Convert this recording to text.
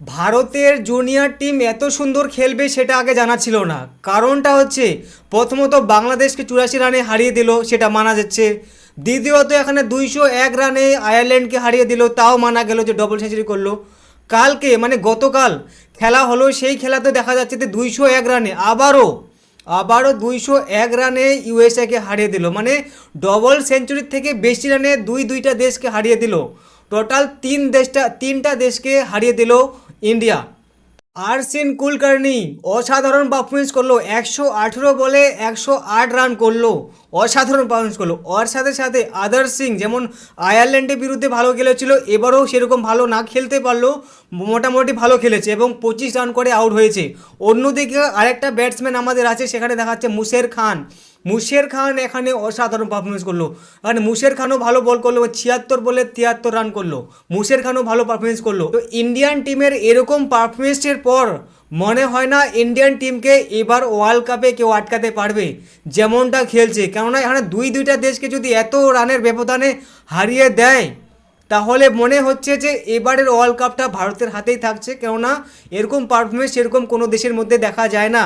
ভারতের junior team এত সুন্দর খেলবে সেটা আগে জানা ছিল না। কারণটা হচ্ছে, প্রথমত বাংলাদেশকে চুরাশি রানে হারিয়ে দিল, সেটা মানা যাচ্ছে। দ্বিতীয়ত এখানে দুইশো এক রানে আয়ারল্যান্ডকে হারিয়ে দিল, তাও মানা গেল যে ডবল সেঞ্চুরি করল। কালকে মানে গতকাল খেলা হলো, সেই খেলাতে দেখা যাচ্ছে যে দুইশো এক রানে আবারও আবারও দুইশো এক রানে ইউএসএকে হারিয়ে দিল। মানে ডবল সেঞ্চুরির থেকে বেশি রানে দুই দুইটা দেশকে হারিয়ে দিল। টোটাল তিন দেশটা, তিনটা দেশকে হারিয়ে দিল ইন্ডিয়া। আরসিন কুলকার্নি অসাধারণ পারফরমেন্স করল, একশো আঠেরো বলে একশো আট রান করল, অসাধারণ পারফরমেন্স করল। ওর সাথে সাথে আদার সিং যেমন আয়ারল্যান্ডের বিরুদ্ধে ভালো খেলেছিল, এবারও সেরকম ভালো না খেলতে পারলেও মোটামুটি ভালো খেলেছে এবং পঁচিশ রান করে আউট হয়েছে। অন্যদিকে আরেকটা ব্যাটসম্যান আমাদের আছে, সেখানে দেখাচ্ছে মুসের খান। মুশের খান এখানে অসাধারণ পারফরমেন্স করল। মানে মুশের খানও ভালো বল করল, ছিয়াত্তর বলে তিয়াত্তর রান করল। মুশের খানও ভালো পারফরমেন্স করল। তো ইন্ডিয়ান টিমের এরকম পারফরমেন্সের পর মনে হয় না ইন্ডিয়ান টিমকে এবার ওয়ার্ল্ড কাপে কেউ আটকাতে পারবে। যেমনটা খেলছে। কেননা এখানে দুই দুইটা দেশকে যদি এত রানের ব্যবধানে হারিয়ে দেয়, তাহলে মনে হচ্ছে যে এবারের ওয়ার্ল্ড কাপটা ভারতের হাতেই থাকছে। কেননা এরকম পারফরমেন্স সেরকম কোনো দেশের মধ্যে দেখা যায় না।